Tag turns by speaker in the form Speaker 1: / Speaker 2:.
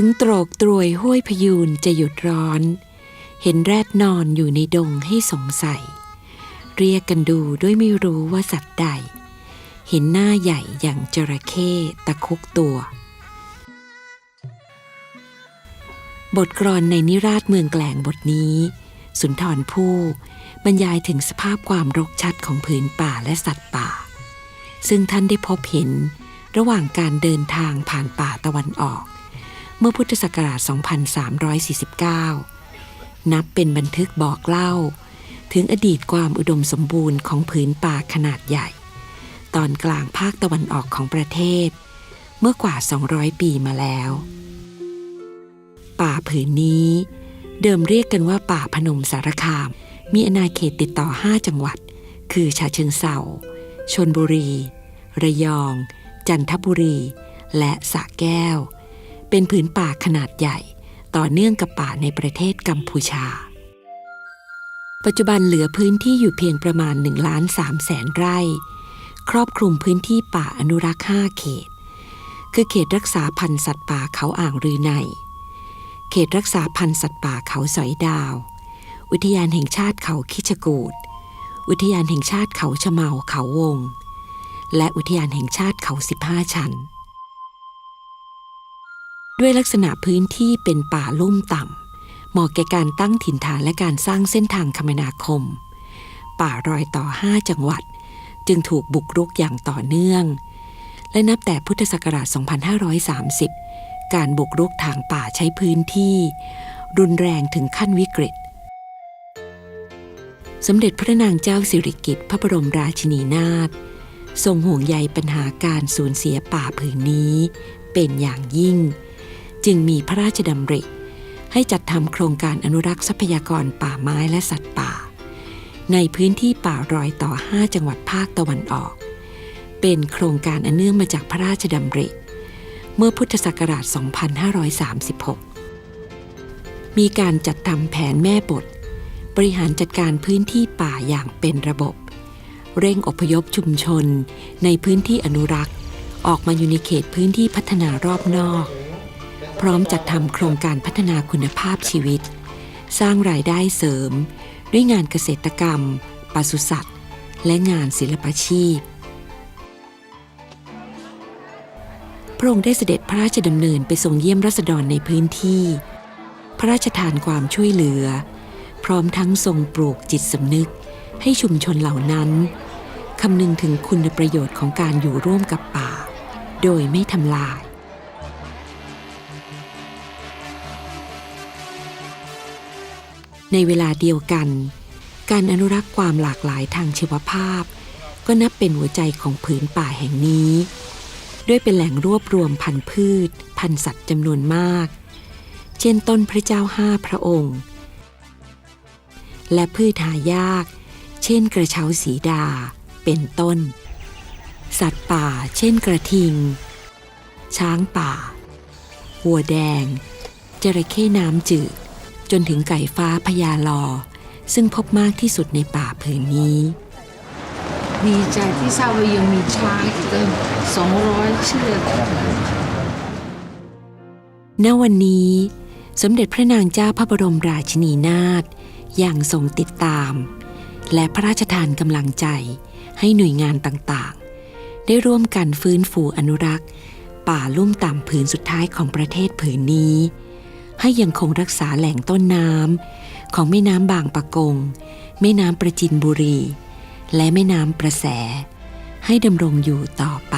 Speaker 1: ถึงโตรกตรวยห้วยพยูนจะหยุดร้อน เห็นแรดนอนอยู่ในดงให้สงสัย เรียกกันดูด้วยไม่รู้ว่าสัตว์ใด เห็นหน้าใหญ่อย่างจระเข้ตะคุกตัว บทกรอนในนิราชเมืองแกลงบทนี้ สุนทรภู่บรรยายถึงสภาพความรกชัดของผืนป่าและสัตว์ป่า ซึ่งท่านได้พบเห็นระหว่างการเดินทางผ่านป่าตะวันออก เมื่อพุทธศักราช 2349 นับเป็นบันทึกบอกเล่า ถึงอดีตความอุดมสมบูรณ์ของผืนป่าขนาดใหญ่ ตอนกลางภาคตะวันออกของประเทศ เมื่อกว่า 200 ปีมาแล้ว ป่าผืนนี้ เดิมเรียกกันว่าป่าพนมสารคาม มีอาณาเขตติดต่อ 5 จังหวัด คือฉะเชิงเซาชนบุรี ระยอง จันทบุรี และสระแก้ว เป็นผืนป่าขนาดใหญ่ ต่อเนื่องกับป่าในประเทศกัมพูชา ปัจจุบันเหลือพื้นที่อยู่เพียงประมาณ1ล้าน3แสนไร่ ครอบคลุมพื้นที่ป่าอนุรักษ์ 5 เขต คือเขตรักษาพันธุ์สัตว์ป่าเขาอ่างรือใน เขตรักษาพันธุ์สัตว์ป่าเขาสอยดาว อุทยานแห่งชาติเขาคิชกูดอุทยานแห่งชาติเขาชะเมาเขาวง และอุทยานแห่งชาติเขาสิบห้าชัน ด้วยลักษณะพื้นที่เป็นป่าลุ่มต่ำเหมาะแก่การตั้งถิ่นฐานและการสร้างเส้นทางคมนาคม ป่ารอยต่อ 5 จังหวัด จึงถูกบุกรุกอย่างต่อเนื่อง และนับแต่พุทธศักราช 2530 การบุกรุกทางป่าใช้พื้นที่ รุนแรงถึงขั้นวิกฤต สมเด็จพระนางเจ้าสิริกิติ์พระบรมราชินีนาถทรงห่วงใยปัญหาการสูญเสียป่าผืนนี้ เป็นอย่างยิ่ง จึงมีพระราชดำริ ให้จัดทำโครงการอนุรักษ์ทรัพยากรป่าไม้และสัตว์ป่า ในพื้นที่ป่ารอยต่อ 5 จังหวัดภาคตะวันออก เป็นโครงการอันเนื่องมาจากพระราชดำริ เมื่อพุทธศักราช 2536 มีการจัดทำแผนแม่บท บริหารจัดการพื้นที่ป่าอย่างเป็นระบบ เร่งอพยพชุมชน ในพื้นที่อนุรักษ์ออกมาอยู่ในเขตพื้นที่พัฒนารอบนอก พร้อมจัดทำโครงการพัฒนาคุณภาพชีวิต สร้างรายได้เสริม ด้วยงานเกษตรกรรม ปศุสัตว์ และงานศิลปชีพ พระองค์ได้เสด็จพระราชดำเนินไปทรงเยี่ยมรัษฎรในพื้นที่ พระราชทานความช่วยเหลือ พร้อมทั้งทรงปลูกจิตสำนึกให้ชุมชนเหล่านั้นคำนึงถึงคุณประโยชน์ของการอยู่ร่วมกับป่า โดยไม่ทำลาย ในเวลาเดียวกัน การอนุรักษ์ความหลากหลายทางชีวภาพ ก็นับเป็นหัวใจของผืนป่าแห่งนี้ ด้วยเป็นแหล่งรวบรวมพันธุ์พืช พันธุ์สัตว์จำนวนมาก เช่นต้นพระเจ้าห้าพระองค์ และพืชหายาก เช่นกระเช้าสีดา เป็นต้น สัตว์ป่า เช่นกระทิง ช้างป่า วัวแดงจระเข้น้ำจืด จนถึงไก่ฟ้าพญาลอ ซึ่งพบมากที่สุดในป่าผืนนี้
Speaker 2: ดีใจที่ทราบว่ายังมีช้างอีกตั้ง200เชือก
Speaker 1: ณวันนี้ สมเด็จพระนางเจ้าพระบรมราชินีนาถยังทรงติดตาม และพระราชทานกำลังใจให้หน่วยงานต่างๆ ได้ร่วมกันฟื้นฟูอนุรักษ์ ป่าลุ่มต่ำผืนสุดท้ายของประเทศผืนนี้ ให้ยังคงรักษาแหล่งต้นน้ำของแม่น้ำบางปะกง แม่น้ำประจินบุรี และแม่น้ำประแส ให้ดำรงอยู่ต่อไป